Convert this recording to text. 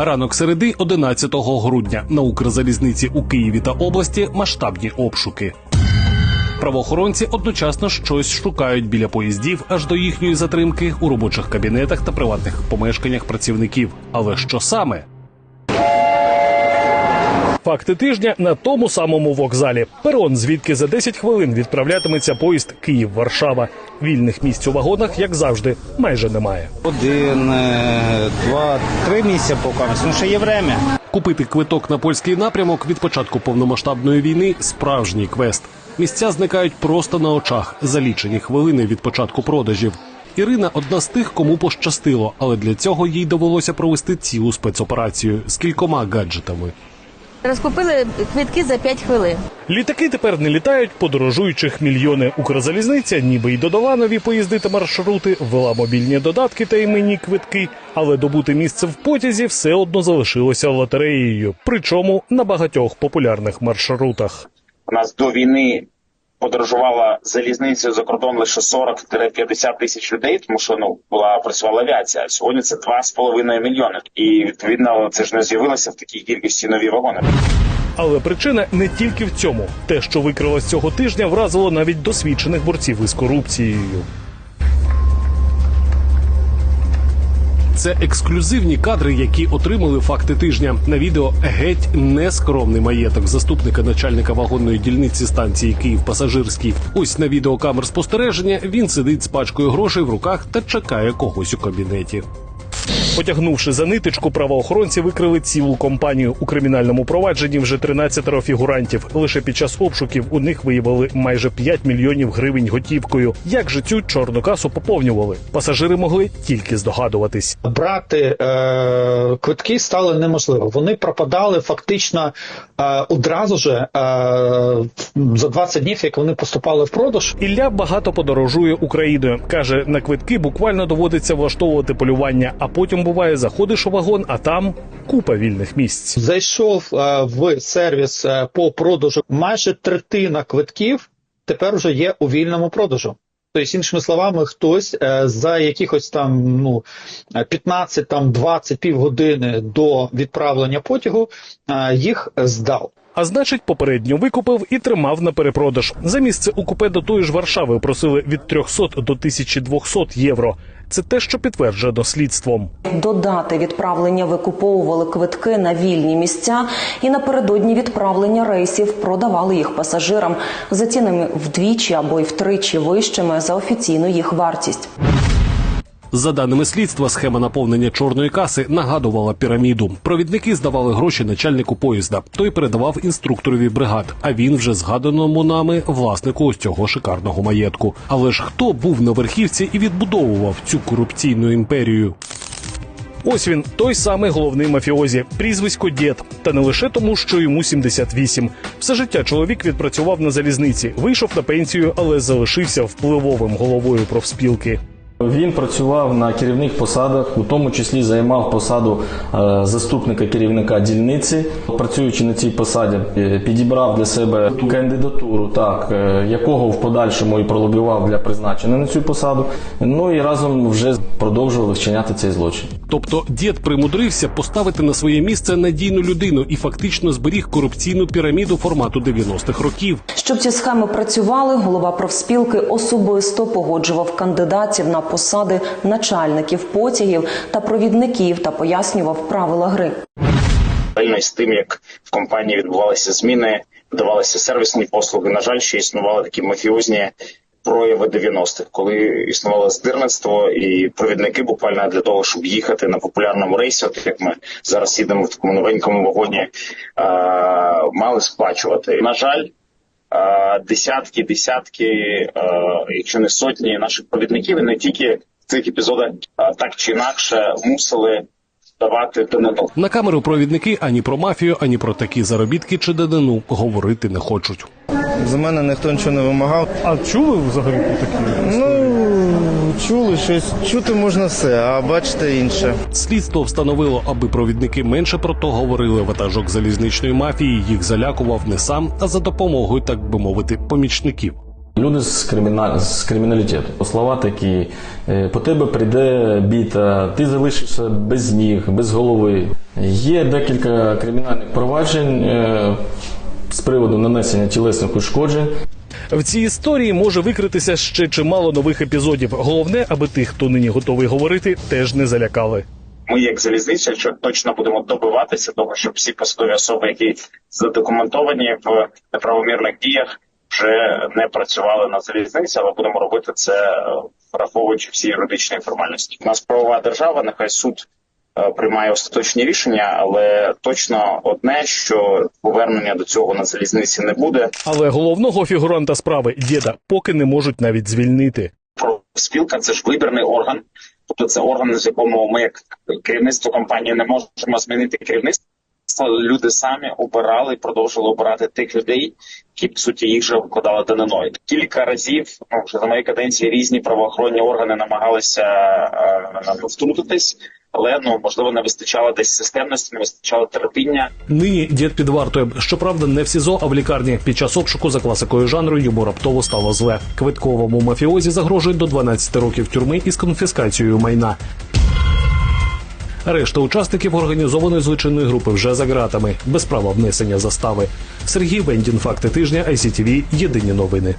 Ранок середи 11 грудня на Укрзалізниці у Києві та області масштабні обшуки. Правоохоронці одночасно щось шукають біля поїздів аж до їхньої затримки у робочих кабінетах та приватних помешканнях працівників. Але що саме? Факти тижня на тому самому вокзалі. Перон, звідки за 10 хвилин відправлятиметься поїзд Київ-Варшава. Вільних місць у вагонах, як завжди, майже немає. Один, е, два, три місяці поки. Ну ще є время. Купити квиток на польський напрямок від початку повномасштабної війни справжній квест. Місця зникають просто на очах за лічені хвилини від початку продажів. Ірина одна з тих, кому пощастило, але для цього їй довелося провести цілу спецоперацію з кількома гаджетами. Розкупили квитки за 5 хвилин. Літаки тепер не літають, подорожуючих мільйони. Укрзалізниця ніби й додала нові поїзди та маршрути, ввела мобільні додатки та іменні квитки, але добути місце в потязі все одно залишилося лотереєю, причому на багатьох популярних маршрутах. У нас до війни подорожувала залізницею за кордон лише 40-50 тисяч людей, тому що ну була працювала авіація. Сьогодні це 2,5 мільйони. І відповідно це ж не з'явилося в такій кількості нові вагони. Але причина не тільки в цьому. Те, що викрилось цього тижня, вразило навіть досвідчених борців із корупцією. Це ексклюзивні кадри, які отримали факти тижня. На відео геть нескромний маєток заступника начальника вагонної дільниці станції Київ Пасажирський. Ось на відео камер спостереження він сидить з пачкою грошей в руках та чекає когось у кабінеті. Потягнувши за ниточку, правоохоронці викрили цілу компанію. У кримінальному провадженні вже 13 фігурантів. Лише під час обшуків у них виявили майже 5 мільйонів гривень готівкою. Як же цю чорну касу поповнювали? Пасажири могли тільки здогадуватись. брати е, квитки стало неможливо. Вони пропадали фактично е, одразу же е, за 20 днів, як вони поступали в продаж. Ілля багато подорожує Україною. каже, на квитки буквально доводиться влаштовувати полювання, а потім буває, заходиш у вагон, а там купа вільних місць. Зайшов е, в сервіс е, по продажу. Майже третина квитків тепер вже є у вільному продажу. Тобто, іншими словами, хтось е, за якихось там ну 15 там 20 півгодини до відправлення потягу їх здав. А значить, попередньо викупив і тримав на перепродаж. За місце у купе до тої ж Варшави просили від 300 до 1200 євро. Це те, що підтверджено слідством. До дати відправлення викуповували квитки на вільні місця і напередодні відправлення рейсів продавали їх пасажирам за цінами вдвічі або й втричі вищими за офіційну їх вартість. За даними слідства, схема наповнення чорної каси нагадувала піраміду. Провідники здавали гроші начальнику поїзда. Той передавав інструкторові бригад. А він вже згаданому нами власнику ось цього шикарного маєтку. Але ж хто був на верхівці і відбудовував цю корупційну імперію? Ось він, той самий головний мафіозі, прізвисько Дєд. Та не лише тому, що йому 78. Все життя чоловік відпрацював на залізниці, вийшов на пенсію, але залишився впливовим головою профспілки. Він працював на керівних посадах, у тому числі займав посаду е, заступника керівника дільниці. Працюючи на цій посаді, е, підібрав для себе кандидатуру, так е, якого в подальшому і пролобівав для призначення на цю посаду. Ну і разом вже продовжували вчиняти цей злочин. Тобто дід примудрився поставити на своє місце надійну людину і фактично зберіг корупційну піраміду формату 90-х років. Щоб ці схеми працювали, голова профспілки особисто погоджував кандидатів на посади начальників потягів та провідників та пояснював правила гри. Паралельно з тим, як в компанії відбувалися зміни, давалися сервісні послуги. На жаль, ще існували такі мафіозні прояви 90-х, коли існувало здирництво і провідники буквально для того, щоб їхати на популярному рейсі, от як ми зараз їдемо в такому новенькому вагоні, мали сплачувати. На жаль. Десятки, десятки, якщо не сотні наших провідників, і не тільки в цих епізодах, а так чи інакше мусили давати данину. На камеру провідники ані про мафію, ані про такі заробітки чи данину говорити не хочуть. За мене ніхто нічого не вимагав. А чули взагалі про такі? Ну, чули щось. Чути можна все, а бачите інше. Слідство встановило, аби провідники менше про то говорили. Ватажок залізничної мафії їх залякував не сам, а за допомогою, так би мовити, помічників. Люди з, криміна... з криміналітету. Слова такі: е, по тебе прийде біта, ти залишишся без ніг, без голови. Є декілька кримінальних проваджень е, з приводу нанесення тілесних ушкоджень. В цій історії може викритися ще чимало нових епізодів. Головне, аби тих, хто нині готовий говорити, теж не залякали. Ми, як залізниця, що точно будемо добиватися того, щоб всі посадові особи, які задокументовані в неправомірних діях, вже не працювали на залізниці, але будемо робити це враховуючи всі юридичні формальності. У нас правова держава, нехай суд приймає остаточні рішення, але точно одне, що повернення до цього на залізниці не буде. Але головного фігуранта справи діда поки не можуть навіть звільнити. Профспілка це ж вибірний орган, тобто це орган, з якому ми, як керівництво компанії, не можемо змінити керівництво. Люди самі обирали і продовжували обирати тих людей, які по суті їх вже викладали даниною. Кілька разів ну, вже за моєї каденції різні правоохоронні органи намагалися е, втрутитись, але ну можливо не вистачало десь системності, не вистачало терпіння. Нині дід під вартою. Щоправда, не в СІЗО, а в лікарні. Під час обшуку за класикою жанру йому раптово стало зле. Квитковому мафіозі загрожує до 12 років тюрми із конфіскацією майна. Решта учасників організованої злочинної групи вже за ґратами, без права внесення застави. Сергій Вендін, факти тижня, ICTV, Єдині новини.